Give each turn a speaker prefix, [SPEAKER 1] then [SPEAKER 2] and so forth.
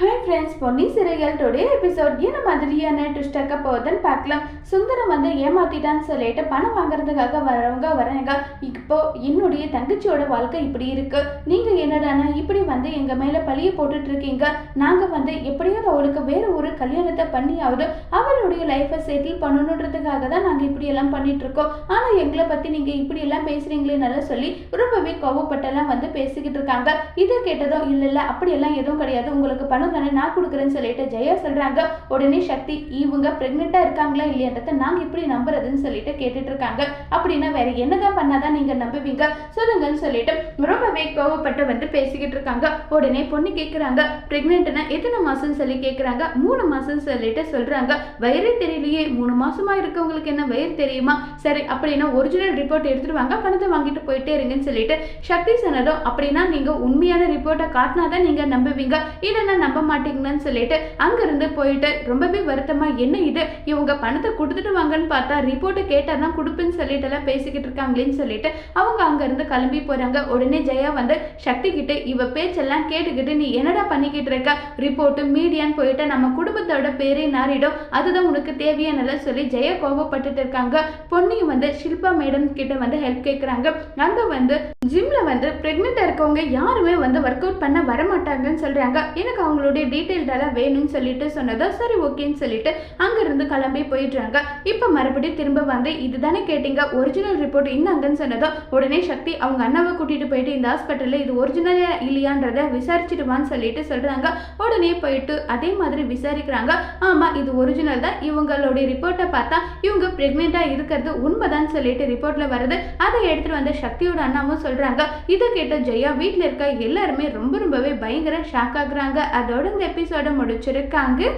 [SPEAKER 1] Hi friends Ponni சிறைகள் today episode என்ன மாதிரியான ட்விஸ்ட் இருக்க போகுதுன்னு பார்க்கலாம். சுந்தரம் வந்து ஏமாத்திட்டான்னு சொல்லிட்டு பணம் வாங்குறதுக்காக வரவங்க வரேங்க இப்போ என்னுடைய தங்கச்சியோட வாழ்க்கை இப்படி இருக்கு. நீங்க என்னடானா இப்படி வந்து எங்க மேல பழிய போட்டுட்டு இருக்கீங்க நாங்க வந்து எப்படியாவது அவளுக்கு வேற ஒரு கல்யாணத்தை பண்ணியாவது அவளுடைய லைஃப்பை செட்டில் பண்ணணுன்றதுக்காக தான் நாங்க இப்படி எல்லாம் பண்ணிட்டு இருக்கோம் ஆனா எங்களை பத்தி நீங்க இப்படி எல்லாம் பேசுறீங்களே சொல்லி ரொம்பவே கோவப்பட்டெல்லாம் வந்து பேசிக்கிட்டு இருக்காங்க. இதை கேட்டதும் இல்ல இல்ல அப்படியெல்லாம் எதுவும் கிடையாது. உங்களுக்கு பணம் தானே நான் கொடுக்குறேன்னு சொல்லிட்டு ஜெயா சொல்றாங்க. உடனே சக்தி இவங்க பிரெக்னெண்டா இருக்காங்களா இல்லையன்றத நாங்க இப்படி நம்புறதுன்னு சொல்லிட்டு கேட்டுட்டு இருக்காங்க. அப்படின்னா வேற என்னதான் பண்ணாதான் நீங்க நம்புவீங்க? சொல்லுங்கன்னு சொல்லிட்டு ரொம்பவே கோவப்பட்டு வந்து பேசிக்கிட்டு இருக்காங்க. உடனே பொண்ணு கேக்குறாங்க பிரெக்னென்ட்னா எத்தனை மாசம் சொல்லி கேக்குறாங்க. மூணு மாசம் சொல்லிட்டு சொல்றாங்க. வயிறு தெரியலையே மூணு மாசமா இருக்கவங்களுக்கு என்ன வயிறு தெரியுமா? சரி அப்படின்னா ஒரிஜினல் ரிப்போர்ட் எடுத்துட்டு வாங்க பணத்தை வாங்கிட்டு போயிட்டே இருங்கன்னு சொல்லிட்டு சக்தி சொன்னதும் அப்படின்னா நீங்க உண்மையான ரிப்போர்ட்டை காட்டினாதான் நீங்க நம்புவீங்க. இல்லைன்னா நம்ப மாட்டீங்கன்னு சொல்லிட்டு அங்கிருந்து போயிட்டு ரொம்பவே வருத்தமா என்ன இது? இவங்க பணத்தை கொடுத்துட்டு வாங்கன்னு பார்த்தா ரிப்போர்ட்டை கேட்டாதான் கொடுப்பேன்னு சொல்லிட்டு எல்லாம் பேசிக்கிட்டு இருக்காங்களேன்னு சொல்லிட்டு அவங்க அங்கேருந்து கிளம்பி போறாங்க. உடனே ஜெயா வந்து சக்தி கிட்ட இவ பேச்செல்லாம் கேட்டுக்கிட்டு நீ என்னடா பண்ணிக்கிட்டு இருக்க? ரிப்போர்ட்டு மீடியான்னு போயிட்டு நம்ம குடும்பத்தோட பேரே நாரிடும் அதுதான் உனக்கு தேவையானலாம் சொல்லி ஜெய கோபப்பட்டுட்டு இருக்காங்க. பொன்னியும் வந்து ஷில்பா மேடம் கிட்ட வந்து ஹெல்ப் கேட்குறாங்க அங்க வந்து ஜிம்மில் வந்து ப்ரெக்னெண்ட்டாக இருக்கவங்க யாருமே வந்து ஒர்க் அவுட் பண்ண வரமாட்டாங்கன்னு சொல்கிறாங்க எனக்கு அவங்களுடைய டீட்டெயில்டெல்லாம் வேணும்னு சொல்லிட்டு சொன்னதோ சரி ஓகேன்னு சொல்லிட்டு அங்கேருந்து கிளம்பி போயிடுறாங்க. இப்போ மறுபடியும் திரும்ப வந்து இதுதானே கேட்டீங்க ஒரிஜினல் ரிப்போர்ட் இன்னாங்கன்னு சொன்னதோ? உடனே சக்தி அவங்க அண்ணாவை கூட்டிகிட்டு போயிட்டு இந்த ஹாஸ்பிட்டலில் இது ஒரிஜினலா இல்லையான்றத விசாரிச்சிடுவான்னு சொல்லிட்டு சொல்கிறாங்க உடனே போயிட்டு அதே மாதிரி விசாரிக்கிறாங்க. ஆமாம் இது ஒரிஜினல் தான். இவங்களுடைய ரிப்போர்ட்டை பார்த்தா இவங்க ப்ரெக்னெண்ட்டாக இருக்கிறது உண்மைதான்னு சொல்லிட்டு ரிப்போர்ட்டில் வருது. அதை எடுத்துகிட்டு வந்த சக்தியோட அண்ணாவும் சொல்றாங்க. இதை கேட்ட ஜெயா வீட்டில் இருக்க எல்லாருமே ரொம்ப ரொம்பவே பயங்கர ஷாக் ஆகுறாங்க. அதோட இந்த எபிசோட முடிச்சிருக்காங்க.